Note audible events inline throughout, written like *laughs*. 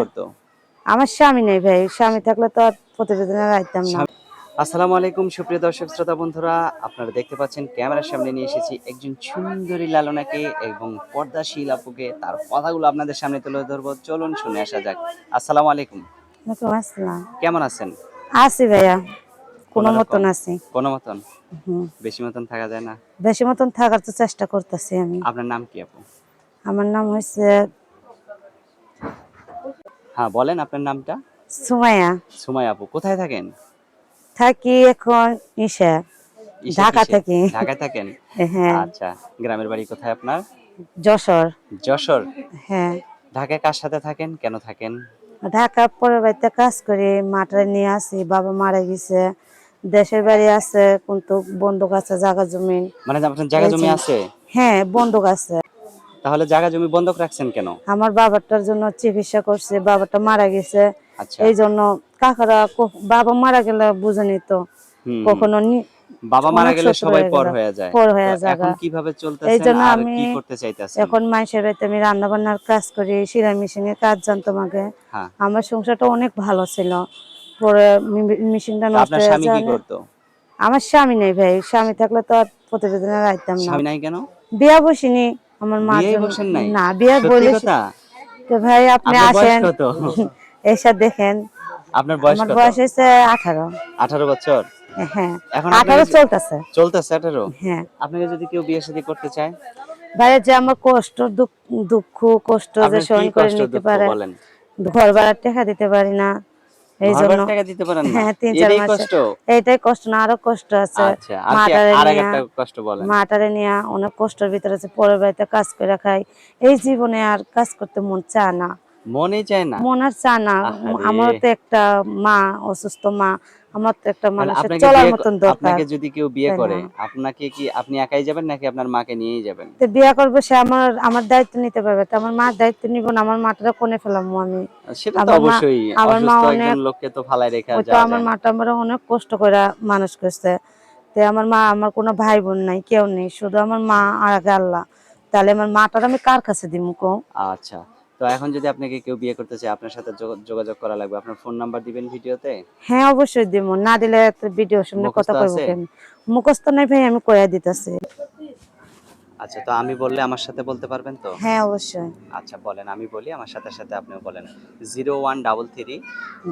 করতো? আমার স্বামী নেই ভাই স্বামী থাকলে তো আর প্রতিবেদনে রাখতাম না। আসসালামু আলাইকুম সুপ্রিয় দর্শক শ্রোতা বন্ধুরা। আপনারা দেখতে পাচ্ছেন ক্যামেরার সামনে নিয়ে এসেছি একজন সুন্দরী লালনাকে এবং পর্দাশীল আপুকে। তার কথাগুলো আপনাদের সামনে তুলে ধরবো। চলুন শুনে আসা যাক। আসসালামু আলাইকুম। আসসালাম। কেমন আছেন? আছি ভাইয়া। কোনো মতন আছি। কোনো মতন? হুম। বেশি মতন থাকা যায় না? বেশি মতন থাকার তো চেষ্টা করতেছি আমি। আপনার নাম কি আপু? আমার নাম হচ্ছে হ্যাঁ বলেন আপনার নামটা। সুমাইয়া। সুমাই আপু কোথায় থাকেন? থাকি এখন ইসা ঢাকা থাকি। ঢাকায় থাকেন? হ্যাঁ। আচ্ছা গ্রামের বাড়ি কোথায় আপনার? যশোর। যশোর? হ্যাঁ। ঢাকায় কার সাথে থাকেন? কেন থাকেন? ঢাকা পরের বাড়িতে কাজ করি মাঠে নিয়ে আসি বাবা মারা গেছে দেশের বাড়ি আছে কিন্তু বন্দুক আছে জায়গা জমি। মানে আপনার জায়গা জমি আছে? হ্যাঁ বন্দুক আছে। তাহলে জায়গা জমি বন্ধক রাখছেন কেন? আমার বাবাটার জন্য চিকিৎসা করছে বাবাটা মারা গেছে। আচ্ছা। এই জন্য কাকারা বাবা মারা গেলে বুঝেনি তো কখনো বাবা মারা গেলে সবাই পর হয়ে যায়। পর হয়ে যায় এখন কীভাবে এই জন্য আমি কি করতে চাইতেছেন? এখন মানুষের বাড়িতে আমি রান্না বান্নার কাজ করি সিলাই মেশিনের কাজ জানতাম আগে। হ্যাঁ। আমার সংসারটা অনেক ভালো ছিল। পরে মেশিনটা নষ্ট আপনার হয়ে স্বামী কি যায় করতো? আমার স্বামী নেই ভাই। স্বামী থাকলে তো আর প্রতিবেদনে রাখতাম না। স্বামী নাই কেন? বিয়া বসিনি। আমার মা? না বিয়া বলে তো ভাই আপনি আসেন। *laughs* এসে দেখেন। আপনার বয়স আমার বয়স হয়েছে আঠারো। আঠারো বছর? হ্যাঁ। এখন আঠারো চলতেছে। চলতেছে আঠারো? হ্যাঁ। আপনাকে যদি কেউ বিয়ে শাদী করতে চায়? ভাই যে আমার কষ্ট দুঃখ- দুঃখ কষ্ট যে সহন করে নিতে পারে বলেন? ঘর ভাড়ার টাকা দিতে পারি না। এই জন্য টাকা দিতে পারেন না? হ্যাঁ তিন চার মাসে। কষ্ট। এইটাই কষ্ট না আরও কষ্ট আছে। আচ্ছা মাটারে নিয়ে কষ্ট বলেন। মাটারে নিয়ে অনেক কষ্টের ভিতরে আছে পরের বাড়িতে কাজ করে খাই। এই জীবনে আর কাজ করতে মন চায় না। মনেই চায় না। মন আর চায় না। আমার তো একটা মা অসুস্থ মা আমার তো একটা মানে মানুষের চলার মতন দরকার। আপনাকে যদি কেউ বিয়ে করে আপনাকে কি আপনি একাই যাবেন নাকি আপনার মাকে নিয়েই যাবেন? তো বিয়ে করবে সে আমার আমার দায়িত্ব নিতে পারবে। তো আমার মার দায়িত্ব নিব না আমার মাটারা কোনে ফেলামো আমি। সেটা তো অবশ্যই আমার মা অনেক- লোককে তো ফালাই রেখে ওই তো আমার মাটা আমার অনেক কষ্ট করে মানুষ করছে। তো আমার মা আমার কোনো ভাই বোন নাই কেউ নেই। শুধু আমার মা আর আগে আল্লাহ। তাহলে আমার মাটার আমি কার কাছে দিব কো আচ্ছা। তো এখন যদি আপনাকে কেউ বিয়ে করতে চায় আপনার সাথে যোগ- যোগাযোগ করা লাগবে। আপনার ফোন নাম্বার দিবেন ভিডিওতে? হ্যাঁ অবশ্যই দিব না দিলে ভিডিও সামনে কথা কইব? কেন মুখস্থ নাই ভাই আমি কইয়া দিতেছি। আচ্ছা তো আমি বললে আমার সাথে বলতে পারবেন তো? হ্যাঁ অবশ্যই। আচ্ছা বলেন আমি বলি আমার সাথে সাথে আপনিও বলেন। Zero one double three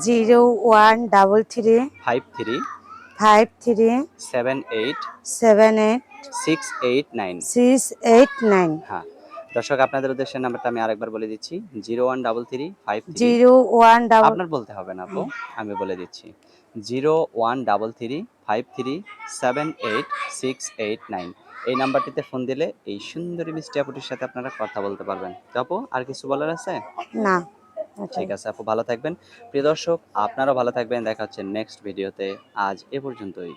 zero one double three five three five three seven eight seven eight six eight nine. Six eight nine. হ্যাঁ। দর্শক আপনাদের উদ্দেশ্যে নাম্বারটা আমি আরেকবার বলে দিচ্ছি zero one double three five zero one double আপনার বলতে হবে না আপু আমি বলে দিচ্ছি। Zero one double three five three seven eight six eight nine. এই নাম্বারটিতে ফোন দিলে এই সুন্দরী মিষ্টি আপুটির সাথে আপনারা কথা বলতে পারবেন। তো আপু আর কিছু বলার আছে? না। ঠিক আছে আপু ভালো থাকবেন। প্রিয় দর্শক আপনারাও ভালো থাকবেন। দেখা হচ্ছে নেক্সট ভিডিওতে আজ এ পর্যন্তই।